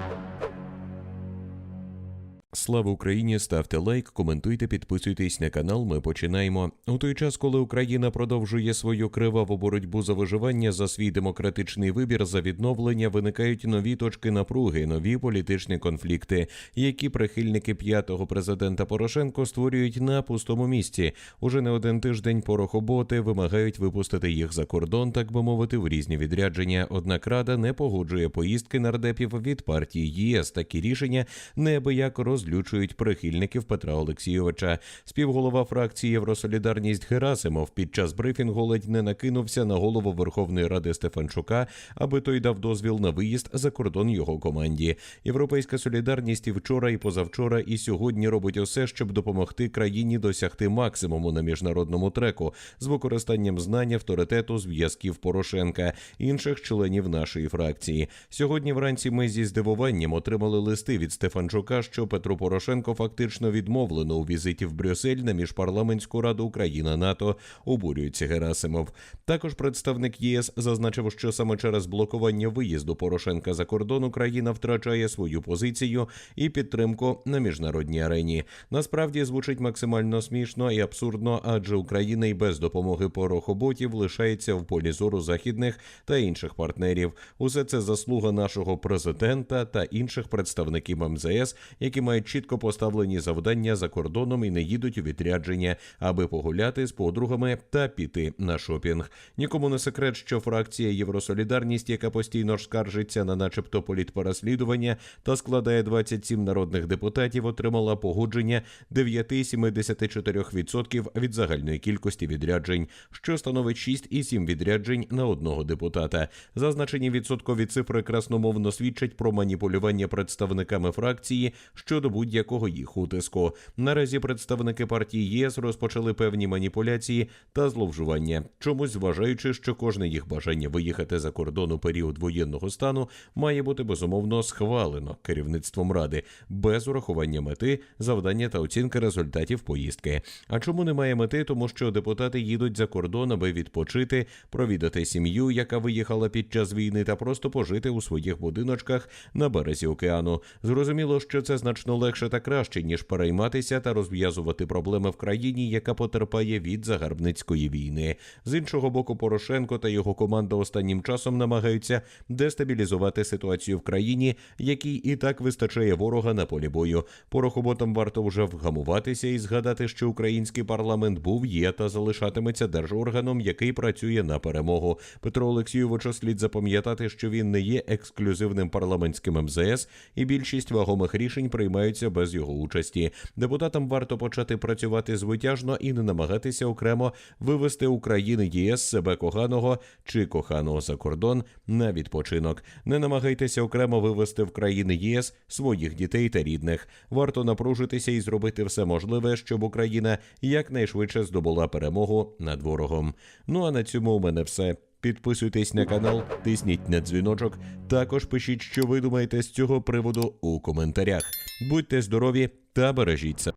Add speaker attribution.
Speaker 1: Thank you. Слава Україні! Ставте лайк, коментуйте, підписуйтесь на канал. Ми починаємо. У той час, коли Україна продовжує свою криваву боротьбу за виживання за свій демократичний вибір за відновлення, виникають нові точки напруги, нові політичні конфлікти, які прихильники п'ятого президента Порошенко створюють на пустому місці. Уже не один тиждень порохоботи вимагають випустити їх за кордон, так би мовити, в різні відрядження. Однак Рада не погоджує поїздки нардепів від партії ЄС. Такі рішення неабияк розлючують прихильників Петра Олексійовича. Співголова фракції Євросолідарність Герасимов під час брифінгу ледь не накинувся на голову Верховної Ради Стефанчука, аби той дав дозвіл на виїзд за кордон його команді. Європейська солідарність і вчора, і позавчора, і сьогодні робить усе, щоб допомогти країні досягти максимуму на міжнародному треку з використанням знань, авторитету, зв'язків Порошенка, інших членів нашої фракції. Сьогодні вранці ми зі здивуванням отримали листи від Стефанчука, що Петру Порошенко фактично відмовлено у візиті в Брюссель на міжпарламентську раду Україна НАТО. Обурюється Герасимов. Також представник ЄС зазначив, що саме через блокування виїзду Порошенка за кордон Україна втрачає свою позицію і підтримку на міжнародній арені. Насправді звучить максимально смішно і абсурдно, адже Україна і без допомоги порохоботів лишається в полі зору західних та інших партнерів. Усе це заслуга нашого президента та інших представників МЗС, які мають чітко поставлені завдання за кордоном і не їдуть у відрядження, аби погуляти з подругами та піти на шопінг. Нікому не секрет, що фракція Євросолідарність, яка постійно ж скаржиться на, начебто, політпереслідування та складає 27 народних депутатів, отримала погодження 9,74% від загальної кількості відряджень, що становить 6,7 відряджень на одного депутата. Зазначені відсоткові цифри красномовно свідчать про маніпулювання представниками фракції щодо будь-якого їх утиску. Наразі представники партії ЄС розпочали певні маніпуляції та зловживання, чомусь вважаючи, що кожне їх бажання виїхати за кордон у період воєнного стану має бути безумовно схвалено керівництвом ради без урахування мети, завдання та оцінки результатів поїздки. А чому немає мети? Тому що депутати їдуть за кордон, аби відпочити, провідати сім'ю, яка виїхала під час війни, та просто пожити у своїх будиночках на березі океану. Зрозуміло, що це значно легше та краще ніж перейматися та розв'язувати проблеми в країні, яка потерпає від загарбницької війни. З іншого боку, Порошенко та його команда останнім часом намагаються дестабілізувати ситуацію в країні, якій і так вистачає ворога на полі бою. Порохоботам варто вже вгамуватися і згадати, що український парламент був, є та залишатиметься держорганом, який працює на перемогу. Петро Олексійовичу слід запам'ятати, що він не є ексклюзивним парламентським МЗС, і більшість вагомих рішень приймаються без його участі. Депутатам варто почати працювати звитяжно і не намагатися окремо вивести України ЄС себе коханого чи коханого за кордон на відпочинок. Не намагайтеся окремо вивести в країни ЄС своїх дітей та рідних. Варто напружитися і зробити все можливе, щоб Україна якнайшвидше здобула перемогу над ворогом. Ну а на цьому у мене все. Підписуйтесь на канал, тисніть на дзвіночок. Також пишіть, що ви думаєте з цього приводу у коментарях. Будьте здорові та бережіть себе.